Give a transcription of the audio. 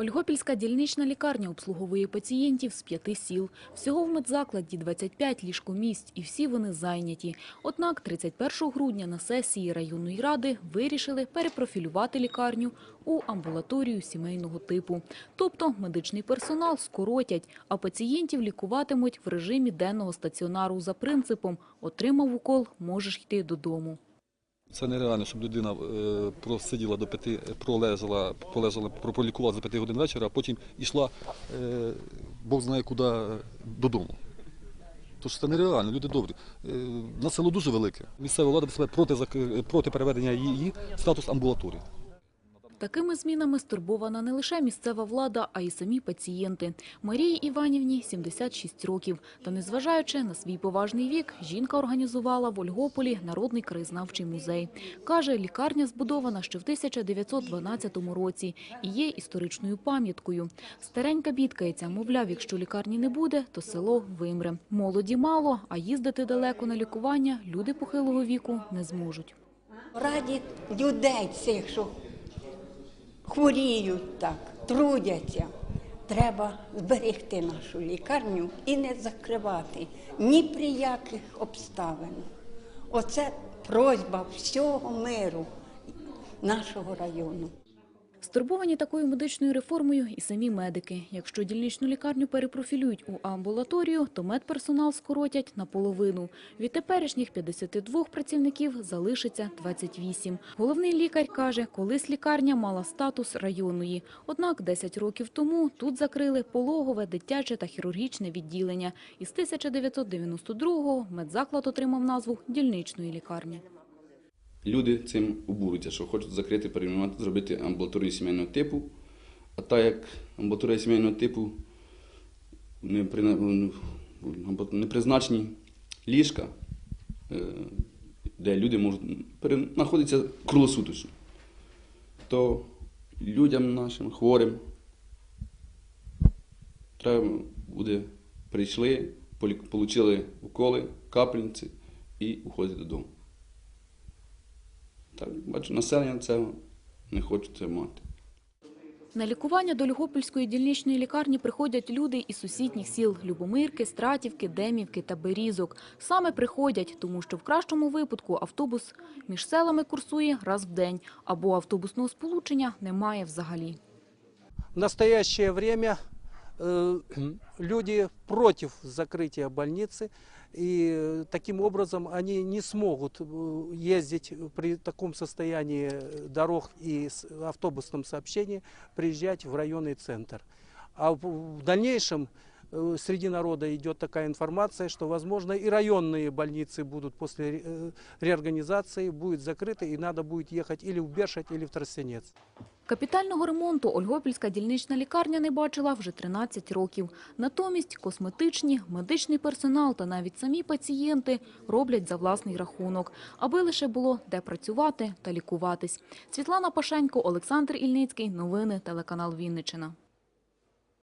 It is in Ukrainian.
Ольгопільська дільнична лікарня обслуговує пацієнтів з п'яти сіл. Всього в медзакладі 25 ліжкомісць і всі вони зайняті. Однак 31 грудня на сесії районної ради вирішили перепрофілювати лікарню у амбулаторію сімейного типу. Тобто медичний персонал скоротять, а пацієнтів лікуватимуть в режимі денного стаціонару за принципом «отримав укол, можеш йти додому». Це нереально, щоб людина е, просиділа до п'яти, пролежала, полежала, пролікувала за п'яти годин вечора, а потім йшла, е, Бог знає куди, додому. Тож це нереально, люди добрі. Е, На село дуже велике. Місцева влада себе проти, проти переведення її статус амбулаторії. Такими змінами стурбована не лише місцева влада, а й самі пацієнти. Марії Іванівні 76 років. Та незважаючи на свій поважний вік, жінка організувала в Ольгополі Народний краєзнавчий музей. Каже, лікарня збудована ще в 1912 році і є історичною пам'яткою. Старенька бідкається, мовляв, якщо лікарні не буде, то село вимре. Молоді мало, а їздити далеко на лікування люди похилого віку не зможуть. Раді людей цих, що хворіють так, трудяться. Треба зберегти нашу лікарню і не закривати ні при яких обставин. Оце просьба всього миру нашого району. Стурбовані такою медичною реформою і самі медики. Якщо дільничну лікарню перепрофілюють у амбулаторію, то медперсонал скоротять наполовину. Від теперішніх 52 працівників залишиться 28. Головний лікар каже, колись лікарня мала статус районної. Однак 10 років тому тут закрили пологове, дитяче та хірургічне відділення. І з 1992-го медзаклад отримав назву дільничної лікарні. Люди цим обурюються, що хочуть закрити, перейменувати, зробити амбулаторію сімейного типу. А так як амбулаторія сімейного типу не, при, не призначені ліжка, е, де люди можуть знаходитися круглосуточно, то людям нашим хворим треба буде прийшли, отримали уколи, капельниці і уходять додому. Так, бачу, населення цього не хоче це мати. На лікування до Льгопольської дільничної лікарні приходять люди із сусідніх сіл – Любомирки, Стратівки, Демівки та Берізок. Саме приходять, тому що в кращому випадку автобус між селами курсує раз в день, або автобусного сполучення немає взагалі. В настоящее время люди против закрытия больницы, и э, таким образом они не смогут э, ездить при таком состоянии дорог и автобусном сообщении, приезжать в районный центр. А в дальнейшем э, среди народа идет такая информация, что, возможно, и районные больницы будут после э, реорганизации будут закрыты, и надо будет ехать или в Бершадь, или в Тростянец. Капітального ремонту Ольгопільська дільнична лікарня не бачила вже 13 років. Натомість косметичні, медичний персонал та навіть самі пацієнти роблять за власний рахунок, аби лише було де працювати та лікуватись. Світлана Пашенько, Олександр Ільницький. Новини телеканал Вінниччина.